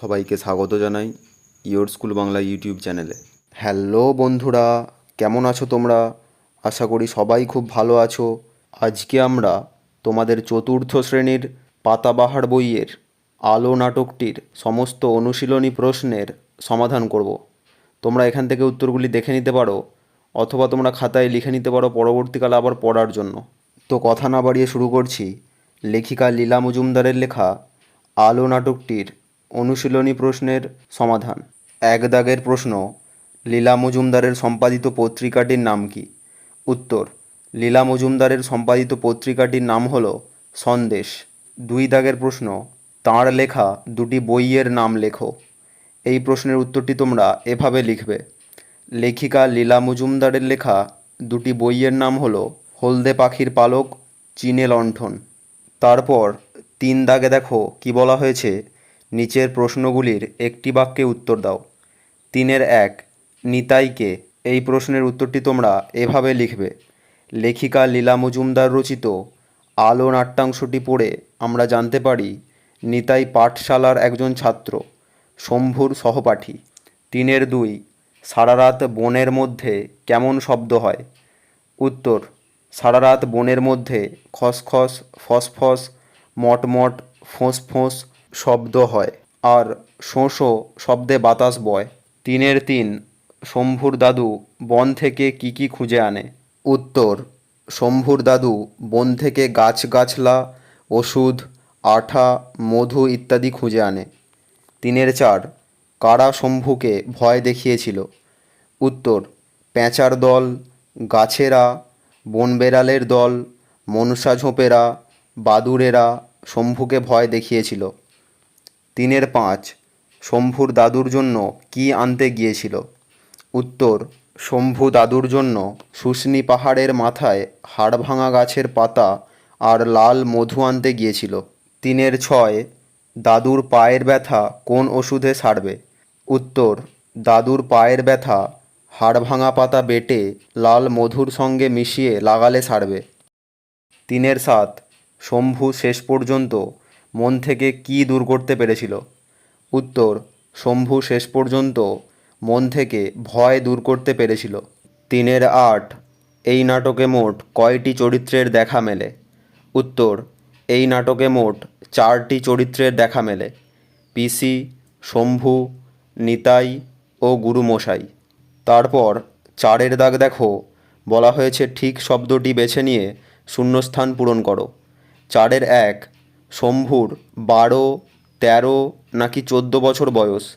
সবাইকে স্বাগত জানাই ইয়োর স্কুল বাংলা ইউটিউব চ্যানেলে। হ্যালো বন্ধুরা, কেমন আছো তোমরা? আশা করি সবাই খুব ভালো আছো। আজকে আমরা তোমাদের চতুর্থ শ্রেণির পাতাবাহার বইয়ের আলো নাটকটির সমস্ত অনুশীলনী প্রশ্নের সমাধান করব। তোমরা এখান থেকে উত্তরগুলি দেখে নিতে পারো, অথবা তোমরা খাতায় লিখে নিতে পারো পরবর্তীকালে আবার পড়ার জন্য। তো কথা না বাড়িয়ে শুরু করছি। লেখিকা লীলা মজুমদারের লেখা আলো নাটকটির অনুশীলনী প্রশ্নের সমাধান। এক দাগের প্রশ্ন, লীলা মজুমদারের সম্পাদিত পত্রিকাটির নাম কি? উত্তর, লীলা মজুমদারের সম্পাদিত পত্রিকাটির নাম হল সন্দেশ। দুই দাগের প্রশ্ন, তাঁর লেখা দুটি বইয়ের নাম লেখো। এই প্রশ্নের উত্তরটি তোমরা এভাবে লিখবে। লেখিকা লীলা মজুমদারের লেখা দুটি বইয়ের নাম হলো হলদে পাখির পালক, চীনে লণ্ঠন। তারপর তিন দাগে দেখো কি বলা হয়েছে? নিচের প্রশ্নগুলির একটি বাক্যে উত্তর দাও। তিনের এক, নিতাইকে এই প্রশ্নের উত্তরটি তোমরা এভাবে লিখবে। লেখিকা লীলা মজুমদার রচিত আলো নাট্যাংশটি পড়ে আমরা জানতে পারি, নিতাই পাঠশালার একজন ছাত্র, শম্ভুর সহপাঠী। তিনের দুই সারা রাত বনের মধ্যে কেমন শব্দ হয়? উত্তর সারা রাত বনের মধ্যে খসখস, ফসফস, মটমট, ফোঁস ফোঁস শব্দ হয়। আর শোঁ শোঁ শব্দে বাতাস বয়। তিনের তিন, শম্ভুর দাদু বন থেকে কি কি খুঁজে আনে? উত্তর, শম্ভুর দাদু বন থেকে গাছগাছলা ওষুধ, আঠা, মধু ইত্যাদি খুঁজে আনে। তিনের চার, কারা শম্ভুকে ভয় দেখিয়েছিল? উত্তর প্যাঁচার দল, গাছেরা, বনবেড়ালের দল, মনসা ঝোপেরা, বাদুড়েরা শম্ভুকে ভয় দেখিয়েছিল। তিনের পাঁচ, শম্ভুর দাদুর জন্য কি আনতে গিয়েছিল? উত্তর, শম্ভু দাদুর জন্য শুশনি পাহাড়ের মাথায় হাড়ভাঙা গাছের পাতা আর লাল মধু আনতে গিয়েছিল। তিনের ছয়, দাদুর পায়ের ব্যথা কোন ওষুধে সারবে? উত্তর, দাদুর পায়ের ব্যথা হাড়ভাঙা পাতা বেটে লাল মধুর সঙ্গে মিশিয়ে লাগালে সারবে। তিনের সাত, শম্ভু শেষ পর্যন্ত মন থেকে কি দূর করতে পেরেছিল? উত্তর, শম্ভু শেষ পর্যন্ত মন থেকে ভয় দূর করতে পেরেছিল। তিনের আট, এই নাটকে মোট কয়টি চরিত্রের দেখা মেলে? উত্তর, এই নাটকে মোট চারটি চরিত্রের দেখা মেলে। পিসি, শম্ভু, নিতাই ও গুরুমশাই। তারপর চারের দাগ দেখো, বলা হয়েছে ঠিক শব্দটি বেছে নিয়ে শূন্যস্থান পূরণ করো। চারের এক শম্ভুর বারো, তেরো নাকি চোদ্দ বছর বয়স?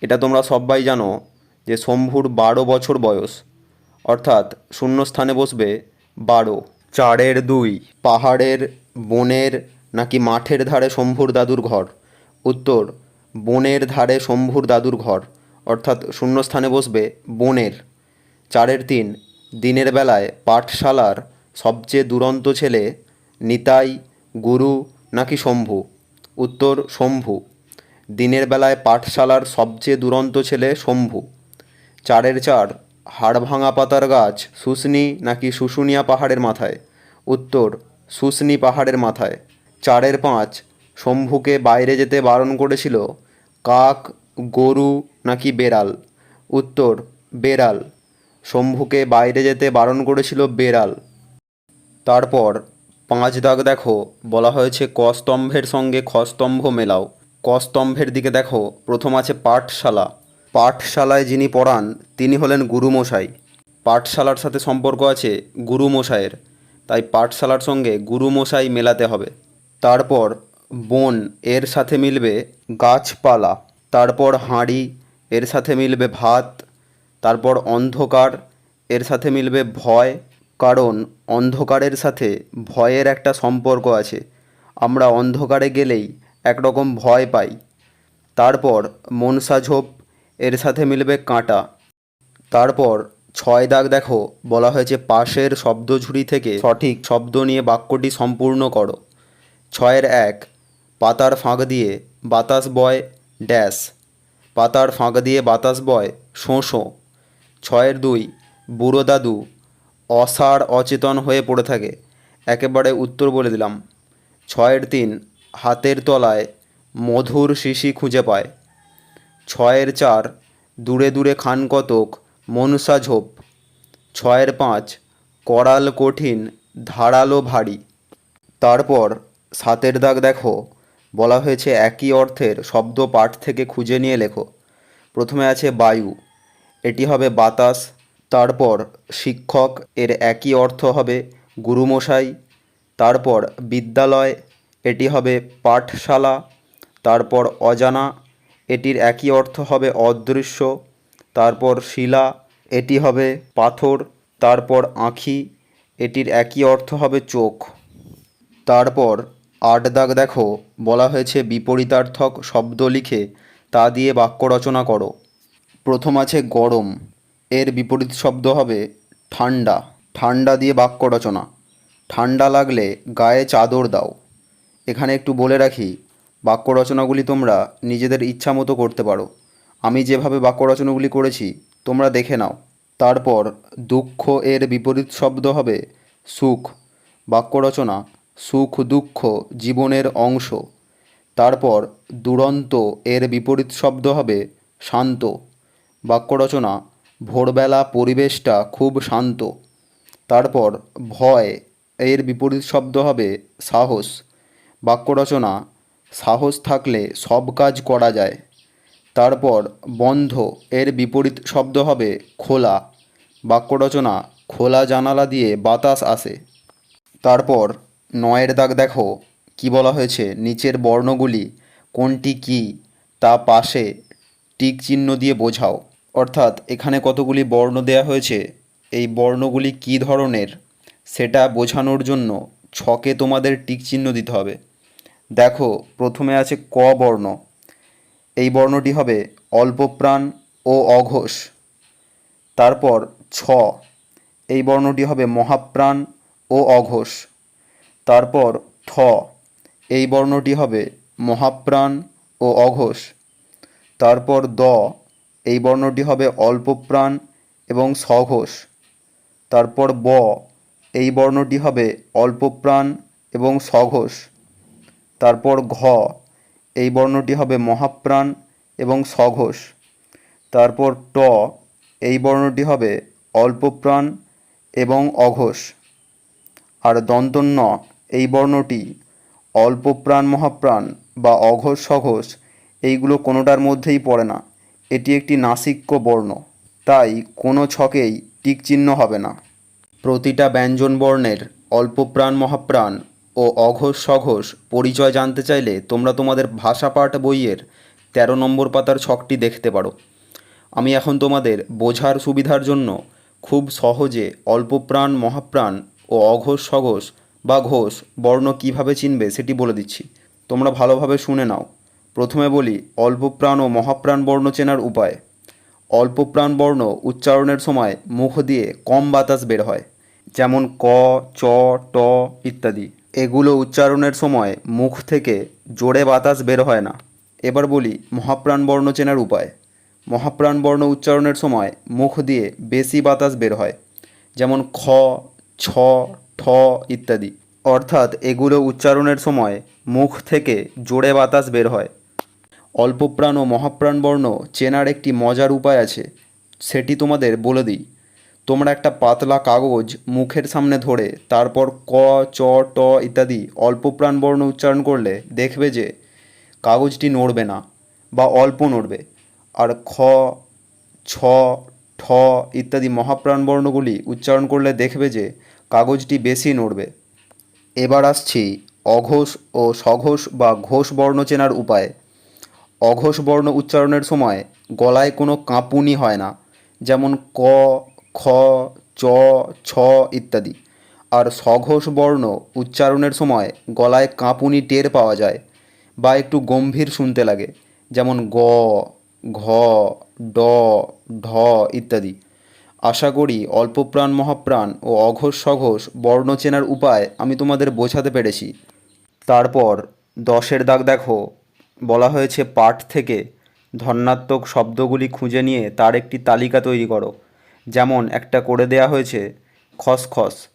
এটা তোমরা সবাই জানো যে শম্ভুর বারো বছর বয়স। অর্থাৎ শূন্যস্থানে বসবে বারো। চারের দুই, পাহাড়ের, বনের নাকি মাঠের ধারে শম্ভুর দাদুর ঘর? উত্তর, বনের ধারে শম্ভুর দাদুর ঘর। অর্থাৎ শূন্যস্থানে বসবে বনের। চারের তিন, দিনের বেলায় পাঠশালার সবচেয়ে দুরন্ত ছেলে নিতাই গুরু নাকি শম্ভু? উত্তর, শম্ভু। দিনের বেলায় পাঠশালার সবচেয়ে দুরন্ত ছেলে শম্ভু। চারের চার, হাড়ভাঙা পাতার গাছ, শুশনি নাকি শুশুনিয়া পাহাড়ের মাথায়? উত্তর, শুশনি পাহাড়ের মাথায়। চারের পাঁচ, শম্ভুকে বাইরে যেতে বারণ করেছিল কাক, গরু নাকি বেড়াল? উত্তর, বেড়াল। শম্ভুকে বাইরে যেতে বারণ করেছিল বেড়াল। তারপর পাঁচ দাগ দেখো, বলা হয়েছে ক স্তম্ভের সঙ্গে খ স্তম্ভ মেলাও। ক স্তম্ভের দিকে দেখো, প্রথম আছে পাঠশালা। পাঠশালায় যিনি পড়ান, তিনি হলেন গুরুমশাই। পাঠশালার সাথে সম্পর্ক আছে গুরুমশাইয়ের। তাই পাঠশালার সঙ্গে গুরুমশাই মেলাতে হবে। তারপর বন, এর সাথে মিলবে গাছপালা। তারপর হাঁড়ি, এর সাথে মিলবে ভাত। তারপর অন্ধকার, এর সাথে মিলবে ভয়। কারণ অন্ধকারের সাথে ভয়ের একটা সম্পর্ক আছে। আমরা অন্ধকারে গেলেই একরকম ভয় পাই। তারপর মনসা ঝোপ, এর সাথে মিলবে কাঁটা। তারপর ছয় দাগ দেখো, বলা হয়েছে পাশের শব্দঝুড়ি থেকে সঠিক শব্দ নিয়ে বাক্যটি সম্পূর্ণ করো। ছয়ের এক, পাতার ফাঁক দিয়ে বাতাস বয়, ড্যাশ। পাতার ফাঁক দিয়ে বাতাস বয়, শোঁ শোঁ। ছয়ের দুই, বুড়ো দাদু অসাড় অচেতন হয়ে পড়ে থাকে। একেবারে উত্তর বলে দিলাম। ছয়ের তিন, হাতের তলায় মধুর শিশি খুঁজে পায়। ছয়ের চার, দূরে দূরে খান কতক, মনসা ঝোপ। ছয়ের পাঁচ, করাল কঠিন, ধারালো ভারী। তারপর সাতের দাগ দেখো। বলা হয়েছে একই অর্থের শব্দ পাঠ থেকে খুঁজে নিয়ে লেখো। প্রথমে আছে বায়ু। এটি হবে বাতাস তারপর শিক্ষক এর একই অর্থ হবে গুরুমশাই, তারপর বিদ্যালয়, এটি হবে পাঠশালা, তারপর অজানা, এটির একই অর্থ হবে অদৃশ্য, তারপর শিলা, এটি হবে পাথর, তারপর আঁখি, এটির একই অর্থ হবে চোখ। তারপর আট দাগ দেখো, বলা হয়েছে বিপরীতার্থক শব্দ লিখে তা দিয়ে বাক্য রচনা করো। প্রথম আছে গরম। এর বিপরীত শব্দ হবে ঠান্ডা ঠান্ডা দিয়ে বাক্য রচনা। ঠান্ডা লাগলে গায়ে চাদর দাও। এখানে একটু বলে রাখি, বাক্য রচনাগুলি তোমরা নিজেদের ইচ্ছা মতো করতে পারো। আমি যেভাবে বাক্য রচনাগুলি করেছি, তোমরা দেখে নাও। তারপর দুঃখ এর বিপরীত শব্দ হবে সুখ। বাক্য রচনা, সুখ দুঃখ জীবনের অংশ। তারপর দুরন্ত এর বিপরীত শব্দ হবে শান্ত। বাক্য রচনা ভোরবেলা পরিবেশটা খুব শান্ত। তারপর ভয়, এর বিপরীত শব্দ হবে সাহস। বাক্য রচনা সাহস থাকলে সব কাজ করা যায়। তারপর বন্ধ, এর বিপরীত শব্দ হবে খোলা। বাক্য রচনা খোলা জানালা দিয়ে বাতাস আসে। তারপর নয়ের দাগ দেখো, কি বলা হয়েছে? নিচের বর্ণগুলি কোনটি কি? তা পাশে টিক চিহ্ন দিয়ে বোঝাও। অর্থাৎ এখানে কতগুলি বর্ণ দেয়া হয়েছে? এই বর্ণগুলি কি ধরনের? সেটা বোঝানোর জন্য ছকে তোমাদের টিক চিহ্ন দিতে হবে। দেখো, প্রথমে আছে ক বর্ণ। এই বর্ণটি হবে অল্পপ্রাণ ও অঘোষ। তারপর ছ। এই বর্ণটি হবে মহাপ্রাণ ও অঘোষ। তারপর থ। এই বর্ণটি হবে মহাপ্রাণ ও অঘোষ। তারপর দ। এই বর্ণটি হবে অল্পপ্রাণ এবং সঘোষ। তারপর ব, এই বর্ণটি হবে অল্পপ্রাণ এবং সঘোষ। তারপর ঘ, এই বর্ণটি হবে মহাপ্রাণ এবং সঘোষ। তারপর ট, এই বর্ণটি হবে অল্পপ্রাণ এবং অঘোষ। আর দন্তন্য, এই বর্ণটি অল্পপ্রাণ মহাপ্রাণ বা অঘোষ সঘোষ, এইগুলো কোনোটার মধ্যেই পড়ে না। এটি একটি নাসিক্য বর্ণ, তাই কোনো ছকেই টিক চিহ্ন হবে না। প্রতিটা ব্যঞ্জন বর্ণের অল্পপ্রাণ মহাপ্রাণ ও অঘোষ সঘোষ পরিচয় জানতে চাইলে তোমরা তোমাদের ভাষাপাঠ বইয়ের তেরো নম্বর পাতার ছকটি দেখতে পারো। আমি এখন তোমাদের বোঝার সুবিধার জন্য খুব সহজে অল্পপ্রাণ মহাপ্রাণ ও অঘোষ সঘোষ বা ঘোষ বর্ণ কীভাবে চিনবে সেটি বলে দিচ্ছি। তোমরা ভালোভাবে শুনে নাও। প্রথমে বলি অল্পপ্রাণ ও মহাপ্রাণ বর্ণ চেনার উপায়। অল্পপ্রাণ বর্ণ উচ্চারণের সময় মুখ দিয়ে কম বাতাস বের হয়, যেমন ক, চ, ট ইত্যাদি। এগুলো উচ্চারণের সময় মুখ থেকে জোরে বাতাস বের হয় না। এবার বলি, মহাপ্রাণ বর্ণ চেনার উপায়। মহাপ্রাণ বর্ণ উচ্চারণের সময় মুখ দিয়ে বেশি বাতাস বের হয়, যেমন খ, ছ, ঠ ইত্যাদি। অর্থাৎ এগুলো উচ্চারণের সময় মুখ থেকে জোরে বাতাস বের হয়। অল্পপ্রাণ ও মহাপ্রাণ বর্ণ চেনার একটি মজার উপায় আছে, সেটি তোমাদের বলে দিই। তোমরা একটা পাতলা কাগজ মুখের সামনে ধরে, তারপর ক, চ, ট ইত্যাদি অল্পপ্রাণ বর্ণ উচ্চারণ করলে দেখবে যে কাগজটি নড়বে না বা অল্প নড়বে। আর খ, ছ, ঠ ইত্যাদি মহাপ্রাণ বর্ণগুলি উচ্চারণ করলে দেখবে যে কাগজটি বেশি নড়বে। এবার আসছি অঘোষ ও সঘোষ বা ঘোষ বর্ণ চেনার উপায়। অঘোষ বর্ণ উচ্চারণের সময় গলায় কোনো কাঁপুনি হয় না, যেমন ক, খ, চ, ছ ইত্যাদি। আর সঘোষ বর্ণ উচ্চারণের সময় গলায় কাঁপুনি টের পাওয়া যায় বা একটু গম্ভীর শুনতে লাগে, যেমন গ, ঘ, ড, ঢ ইত্যাদি। আশা করি অল্পপ্রাণ মহাপ্রাণ ও অঘোষ সঘোষ বর্ণ চেনার উপায় আমি তোমাদের বোঝাতে পেরেছি। তারপর দশের দাগ দেখো। বলা হয়েছে, পাঠ থেকে ধন্যাত্মক শব্দগুলি খুঁজে নিয়ে তার একটি তালিকা তৈরি করো। যেমন, একটা করে দেয়া হয়েছে খসখস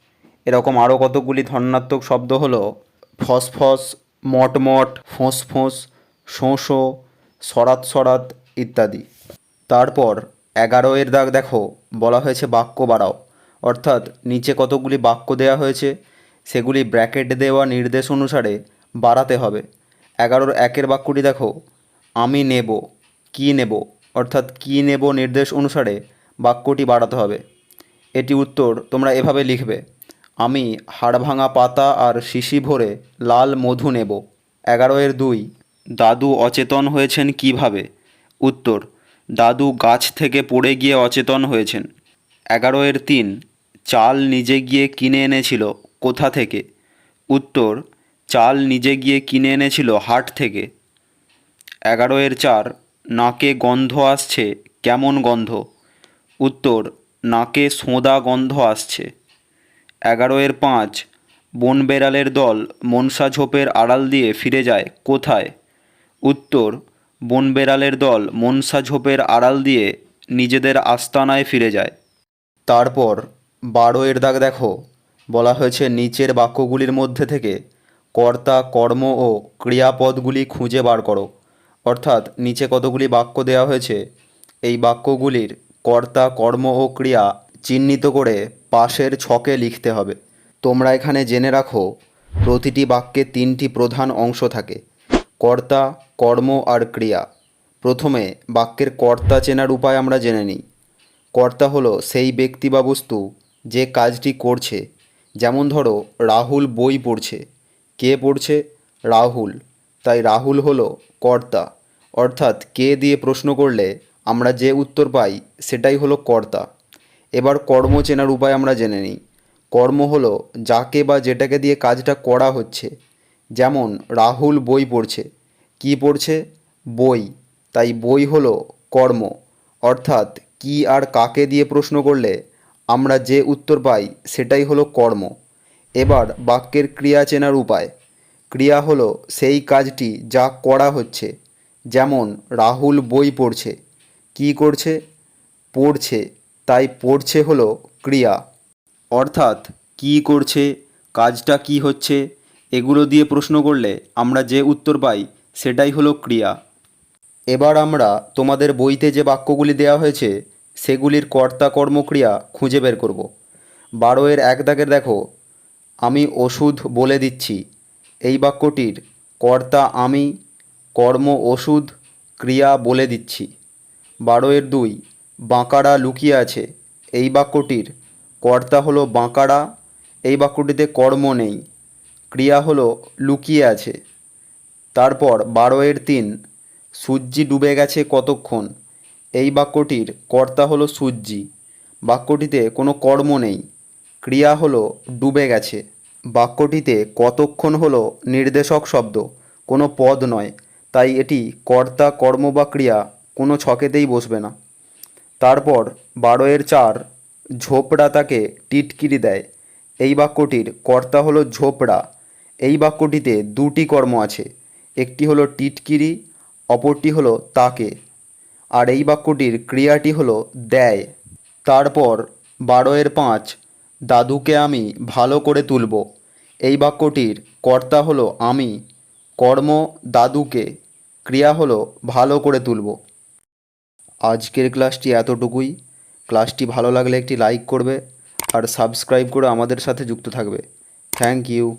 এরকম আরও কতগুলি ধন্যাত্মক শব্দ হলো, ফসফস, মটমট ফোঁস ফোঁস শোঁ শোঁ সরাত সরাত ইত্যাদি। তারপর, এগারো এর দাগ দেখো, বলা হয়েছে বাক্য বাড়াও। অর্থাৎ, নিচে কতগুলি বাক্য দেওয়া হয়েছে, সেগুলি ব্র্যাকেট দেওয়া নির্দেশ অনুসারে বাড়াতে হবে। এগারোর একের বাক্যটি দেখো। আমি নেব, কি নেব? অর্থাৎ কি নেব নির্দেশ অনুসারে বাক্যটি বাড়াতে হবে। এটি উত্তর তোমরা এভাবে লিখবে। আমি হাড়ভাঙা পাতা আর শিশি ভরে লাল মধু নেব। এগারো এর দুই, দাদু অচেতন হয়েছেন কীভাবে? উত্তর, দাদু গাছ থেকে পড়ে গিয়ে অচেতন হয়েছেন। এগারো এর তিন, চাল নিজে গিয়ে কিনে এনেছিল, কোথা থেকে? উত্তর চাল নিজে গিয়ে কিনে এনেছিল হাট থেকে। এগারো এর চার, নাকে গন্ধ আসছে, কেমন গন্ধ? উত্তর, নাকে সোঁদা গন্ধ আসছে। এগারো এর পাঁচ বন বেড়ালের দল মনসা ঝোপের আড়াল দিয়ে ফিরে যায়, কোথায়? উত্তর বন বেড়ালের দল মনসা ঝোপের আড়াল দিয়ে নিজেদের আস্তানায় ফিরে যায়। তারপর বারো এর দাগ দেখো, বলা হয়েছে নিচের বাক্যগুলির মধ্যে থেকে কর্তা, কর্ম ও ক্রিয়াপদগুলি খুঁজে বার করো। অর্থাৎ নিচে কতগুলি বাক্য দেওয়া হয়েছে, এই বাক্যগুলির কর্তা, কর্ম ও ক্রিয়া চিহ্নিত করে পাশের ছকে লিখতে হবে। তোমরা এখানে জেনে রাখো, প্রতিটি বাক্যে তিনটি প্রধান অংশ থাকে, কর্তা, কর্ম আর ক্রিয়া। প্রথমে বাক্যের কর্তা চেনার উপায় আমরা জেনে নিই। কর্তা হলো সেই ব্যক্তি বা বস্তু যে কাজটি করছে। যেমন ধরো, রাহুল বই পড়ছে। কে পড়ছে? রাহুল। তাই রাহুল হলো কর্তা। অর্থাৎ কে দিয়ে প্রশ্ন করলে আমরা যে উত্তর পাই সেটাই হলো কর্তা। এবার কর্ম চেনার উপায় আমরা জেনে নিই। কর্ম হলো যাকে বা যেটাকে দিয়ে কাজটা করা হচ্ছে। যেমন রাহুল বই পড়ছে। কি পড়ছে? বই। তাই বই হলো কর্ম। অর্থাৎ কি আর কাকে দিয়ে প্রশ্ন করলে আমরা যে উত্তর পাই সেটাই হলো কর্ম। এবার বাক্যের ক্রিয়া চেনার উপায়। ক্রিয়া হলো সেই কাজটি যা করা হচ্ছে। যেমন রাহুল বই পড়ছে। কি করছে? পড়ছে। তাই পড়ছে হলো ক্রিয়া। অর্থাৎ কি করছে? কাজটা কি হচ্ছে? এগুলো দিয়ে প্রশ্ন করলে আমরা যে উত্তর পাই সেটাই হলো ক্রিয়া। এবার আমরা তোমাদের বইতে যে বাক্যগুলি দেওয়া হয়েছে, সেগুলির কর্তা কর্মক্রিয়া খুঁজে বের করব। বারো এর এক দাগের দেখো। আমি ওষুধ বলে দিচ্ছি। এই বাক্যটির কর্তা আমি, কর্ম ওষুধ ক্রিয়া বলে দিচ্ছি। বারোয়ের দুই, বাঁকাড়া লুকিয়ে আছে। এই বাক্যটির কর্তা হলো বাঁকাড়া, এই বাক্যটিতে কর্ম নেই। ক্রিয়া হলো লুকিয়ে আছে। তারপর বারোয়ের তিন, সূর্যি ডুবে গেছে কতক্ষণ? এই বাক্যটির কর্তা হলো সূর্যি। বাক্যটিতে কোনো কর্ম নেই। ক্রিয়া হলো ডুবে গেছে। বাক্যটিতে কতক্ষণ হলো নির্দেশক শব্দ? কোনো পদ নয়। তাই এটি কর্তা, কর্ম বা ক্রিয়া কোনো ছকেতেই বসবে না। তারপর বারো এর চার ঝোপড়া তাকে টিটকিরি দেয়। এই বাক্যটির কর্তা হলো ঝোপড়া। এই বাক্যটিতে দুটি কর্ম আছে। একটি হলো টিটকিরি, অপরটি হলো তাকে। আর এই বাক্যটির ক্রিয়াটি হলো দেয়। তারপর বারো এর পাঁচ দাদুকে আমি ভালো করে তুলব। এই বাক্যটির কর্তা হলো আমি, কর্ম দাদুকে, ক্রিয়া হলো ভালো করে তুলব। আজকের ক্লাসটি এতটুকুই। ক্লাসটি ভালো লাগলে একটি লাইক করবে আর সাবস্ক্রাইব করে আমাদের সাথে যুক্ত থাকবে। Thank you.